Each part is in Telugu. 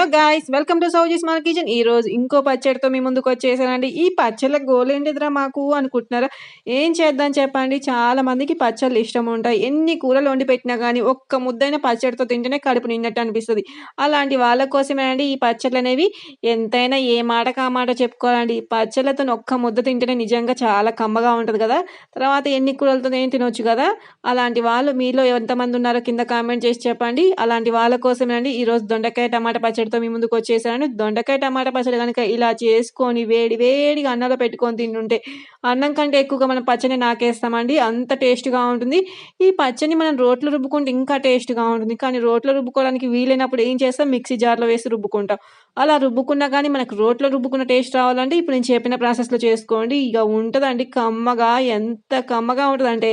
Hello guys welcome to Souji small kitchen ఈ రోజు ఇంకో పచ్చడితో మీ ముందుకు వచ్చేసానండి. ఈ పచ్చళ్ళ గోల్ ఏంటిదిరా మాకు అనుకుంటున్నారా? ఏం చేద్దాం చెప్పండి. చాలా మందికి పచ్చళ్ళు ఇష్టం ఉంటాయి. ఎన్ని కూరలు వండి పెట్టినా కానీ ఒక్క ముద్దైన పచ్చడితో తింటేనే కడుపు నిన్నట్టు అనిపిస్తుంది. అలాంటి వాళ్ళ కోసమే అండి ఈ పచ్చళ్ళు అనేవి. ఎంతైనా ఏ మాట కా మాట చెప్పుకోవాలండి. ఈ పచ్చళ్ళతో ఒక్క ముద్ద తింటేనే నిజంగా చాలా కమ్మగా ఉంటుంది కదా. తర్వాత ఎన్ని కూరలతో ఏం తినొచ్చు కదా. అలాంటి వాళ్ళు మీలో ఎంతమంది ఉన్నారో కింద కామెంట్ చేసి చెప్పండి. అలాంటి వాళ్ళ కోసమే అండి ఈరోజు దొండకాయ టమాటా పచ్చడితో మీ ముందుకు వచ్చేసాను దొండకాయ టమాటా పచ్చడి కనుక ఇలా చేసుకొని వేడి వేడిగా అన్నంలో పెట్టుకొని తింటుంటే అన్నం కంటే ఎక్కువగా మనం పచ్చడి నాకేస్తామండి. అంత టేస్ట్గా ఉంటుంది. ఈ పచ్చడిని మనం రోట్లో రుబ్బుకుంటే ఇంకా టేస్ట్గా ఉంటుంది. కానీ రోట్లో రుబ్బుకోవడానికి వీలైనప్పుడు ఏం చేస్తాం? మిక్సీ జార్లో వేసి రుబ్బుకుంటాం. అలా రుబ్బుకున్నా కానీ మనకు రోట్లో రుబ్బుకున్న టేస్ట్ రావాలంటే ఇప్పుడు నేను చెప్పిన ప్రాసెస్లో చేసుకోండి. ఇక ఉంటుందండి. కమ్మగా ఎంత కమ్మగా ఉంటుందంటే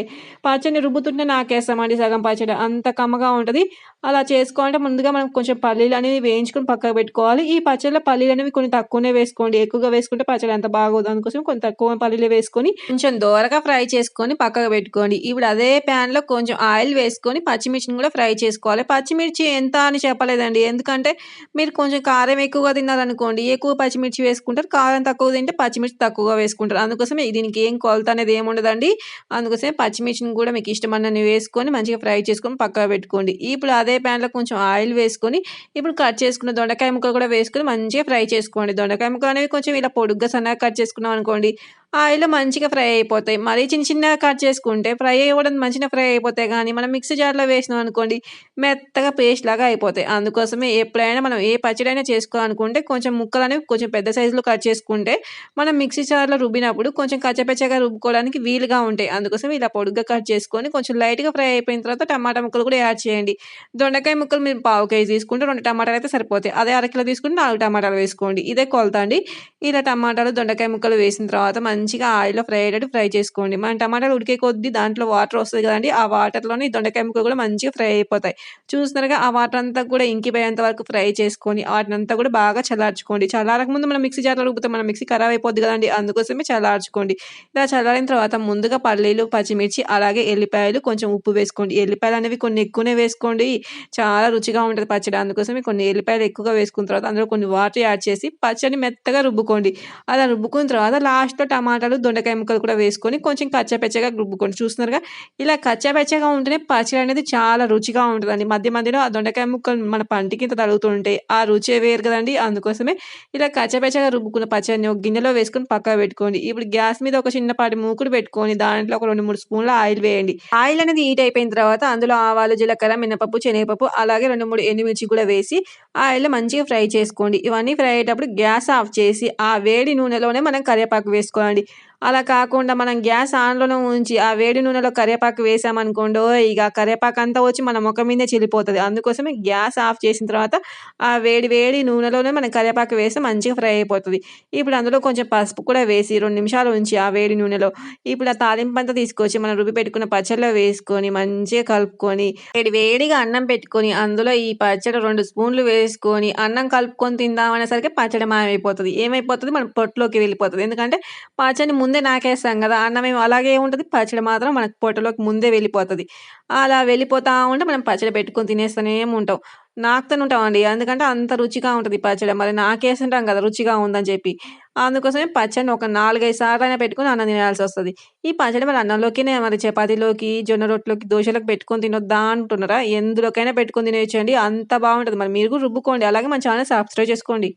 పచ్చడిని రుబ్బుతుంటే నాకేస్తామండి సగం పచ్చడి. అంత కమ్మగా ఉంటుంది. అలా చేసుకోవాలంటే ముందుగా మనం కొంచెం పల్లీలు అనేవి వేయించుకొని పక్కకు పెట్టుకోవాలి. ఈ పచ్చళ్ళ పల్లీలు అనేవి కొన్ని తక్కువనే వేసుకోండి. ఎక్కువగా వేసుకుంటే పచ్చడి అంత బాగోదు. అందుకోసం కొంచెం తక్కువ పల్లీలు వేసుకొని కొంచెం దోరగా ఫ్రై చేసుకొని పక్కకు పెట్టుకోండి. ఇప్పుడు అదే ప్యాన్లో కొంచెం ఆయిల్ వేసుకొని పచ్చిమిర్చిని కూడా ఫ్రై చేసుకోవాలి. పచ్చిమిర్చి ఎంత అని చెప్పలేదండి. ఎందుకంటే మీరు కొంచెం కారం ఎక్కువగా తిన్నారనుకోండి ఎక్కువ పచ్చిమిర్చి వేసుకుంటారు. కారం తక్కువ తింటే పచ్చిమిర్చి తక్కువగా వేసుకుంటారు. అందుకోసమే దీనికి ఏం కొలత అనేది ఏమి ఉండదండి. అందుకోసమే పచ్చిమిర్చిని కూడా మీకు ఇష్టమన్నని వేసుకొని మంచిగా ఫ్రై చేసుకొని పక్కకు పెట్టుకోండి. ఇప్పుడు అదే ప్యాన్లో కొంచెం ఆయిల్ వేసుకొని ఇప్పుడు కట్ చేసుకున్న దొండకాయ ముక్క కూడా వేసుకొని మంచిగా ఫ్రై చేసుకోండి. దొండకాయ ముక్క అనేవి కొంచెం ఇలా పొడుగ్గా సన్నగా కట్ చేసుకున్నాం అనుకోండి ఆయిల్లో మంచిగా ఫ్రై అయిపోతాయి. మరీ చిన్న చిన్నగా కట్ చేసుకుంటే ఫ్రై అవ్వడం మంచిగా ఫ్రై అయిపోతాయి. కానీ మనం మిక్సీ జార్లో వేసినాం అనుకోండి మెత్తగా పేస్ట్ లాగా అయిపోతాయి. అందుకోసమే ఎప్పుడైనా మనం ఏ పచ్చడి అయినా చేసుకోవాలనుకుంటే కొంచెం ముక్కలు అనేవి కొంచెం పెద్ద సైజులో కట్ చేసుకుంటే మనం మిక్సీ జార్లో రుబ్బినప్పుడు కొంచెం కచ్చపచ్చగా రుబ్బుకోవడానికి వీలుగా ఉంటాయి. అందుకోసం ఇలా పొడుగ్గా కట్ చేసుకొని కొంచెం లైట్గా ఫ్రై అయిపోయిన తర్వాత టమాటా ముక్కలు కూడా యాడ్ చేయండి. దొండకాయ ముక్కలు మీరు పావు కేజీ తీసుకుంటే రెండు టమాటాలు అయితే సరిపోతాయి. అదే అరకిలో తీసుకుంటే నాలుగు టమాటాలు వేసుకోండి. ఇదే కొలత అండి. ఇలా టమాటాలు దొండకాయ ముక్కలు వేసిన తర్వాత మంచిగా ఆయిల్లో ఫ్రై అయ్యేటట్టు ఫ్రై చేసుకోండి. మన టమాటాలు ఉడికే కొద్దీ దాంట్లో వాటర్ వస్తుంది కదండి ఆ వాటర్లోనే దొండకాయ ముక్కలు కూడా మంచిగా ఫ్రై అయిపోతాయి. చూస్తున్నారుగా ఆ వాటర్ అంతా కూడా ఇంకిపోయేంత వరకు ఫ్రై చేసుకొని వాటిని అంతా కూడా బాగా చల్లార్చుకోండి. చల్లారక ముందు మనం మిక్సీ జార్లో రుబ్బితే మన మిక్సీ ఖరాబ్ అయిపోద్ది కదండి అందుకోసమే చల్లార్చుకోండి. ఇలా చల్లారిన తర్వాత ముందుగా పల్లీలు పచ్చిమిర్చి అలాగే ఎల్లిపాయలు కొంచెం ఉప్పు వేసుకోండి. ఎల్లిపాయలు అనేవి కొన్ని ఎక్కువనే వేసుకోండి. చాలా రుచిగా ఉంటుంది పచ్చడి అందుకోసమే కొన్ని ఎల్లిపాయలు ఎక్కువగా వేసుకున్న తర్వాత అందులో కొన్ని వాటర్ యాడ్ చేసి పచ్చడి మెత్తగా రుబ్బుకోండి. అలా రుబ్బుకున్న తర్వాత లాస్ట్లో టమాటాలు దొండకాయ ముక్కలు కూడా వేసుకొని కొంచెం కచ్చపెచ్చగా రుబ్బుకోండి చూస్తున్నారుగా? ఇలా కచ్చపెచ్చగా ఉంటేనే పచ్చడి అనేది చాలా రుచిగా ఉంటుందండి. మధ్య మధ్యలో ఆ దొండకాయ ముక్కలు మన పంటికి ఇంత తగులుతుంటాయి ఆ రుచి వేరు కదండి. అందుకోసమే ఇలా కచ్చపెచ్చగా రుబ్బుకున్న పచ్చడిని ఒక గిన్నెలో వేసుకొని పక్క పెట్టుకోండి. ఇప్పుడు గ్యాస్ మీద ఒక చిన్నపాటి మూకుడు పెట్టుకొని దాంట్లో ఒక రెండు మూడు స్పూన్ల ఆయిల్ వేయండి. ఆయిల్ అనేది హీట్ అయిపోయిన తర్వాత అందులో ఆవాలు జీలకర్ర మినపప్పు శనగపప్పు అలాగే రెండు మూడు ఎండుమిర్చి కూడా వేసి ఆయిల్లో మంచిగా ఫ్రై చేసుకోండి. ఇవన్నీ ఫ్రై అయ్యేటప్పుడు గ్యాస్ ఆఫ్ చేసి ఆ వేడి నూనెలోనే మనం కరివేపాకు వేసుకోవాలి చేయండి అలా కాకుండా మనం గ్యాస్ ఆన్లోనే ఉంచి ఆ వేడి నూనెలో కరివేపాకు వేసామనుకోండి ఇక కరివేపాకు అంతా వచ్చి మన ముఖం మీదే చెల్లిపోతుంది. అందుకోసమే గ్యాస్ ఆఫ్ చేసిన తర్వాత ఆ వేడి వేడి నూనెలోనే మనం కరివేపాకు వేస్తే మంచిగా ఫ్రై అయిపోతుంది. ఇప్పుడు అందులో కొంచెం పసుపు కూడా వేసి రెండు నిమిషాలు ఉంచి ఆ వేడి నూనెలో ఇప్పుడు ఆ తాలింపు అంతా తీసుకొచ్చి మనం రుబ్బి పెట్టుకున్న పచ్చడిలో వేసుకొని మంచిగా కలుపుకొని వేడి వేడిగా అన్నం పెట్టుకొని అందులో ఈ పచ్చడి రెండు స్పూన్లు వేసుకొని అన్నం కలుపుకొని తిందామనేసరికి పచ్చడి మాయమైపోతుంది. ఏమైపోతుంది? మన పొట్టులోకి వెళ్ళిపోతుంది. ఎందుకంటే పచ్చడి ముందే నాకేస్తాం కదా అన్నం ఏమో అలాగే ఉంటుంది. పచ్చడి మాత్రం మనకు పొట్టలోకి ముందే వెళ్ళిపోతుంది. అలా వెళ్ళిపోతా ఉంటే మనం పచ్చడి పెట్టుకొని తినేస్తూనే ఉంటాం. నాకుతూనే ఉంటామండి. ఎందుకంటే అంత రుచిగా ఉంటుంది పచ్చడి. మరి నాకేస్తుంటాం కదా రుచిగా ఉందని చెప్పి. అందుకోసమే పచ్చడిని ఒక నాలుగైదు సార్లు అయినా పెట్టుకొని అన్నం తినాల్సి వస్తుంది. ఈ పచ్చడి మరి అన్నంలోకినే మరి చపాతీలోకి జొన్న రొట్టెలోకి దోశలకు పెట్టుకొని తినొద్దా అంటున్నారా? ఎందులోకైనా పెట్టుకొని తినేయచ్చండి. అంత బాగుంటుంది. మరి మీరు కూడా రుబ్బుకోండి. అలాగే మన ఛానల్ సబ్స్క్రైబ్ చేసుకోండి.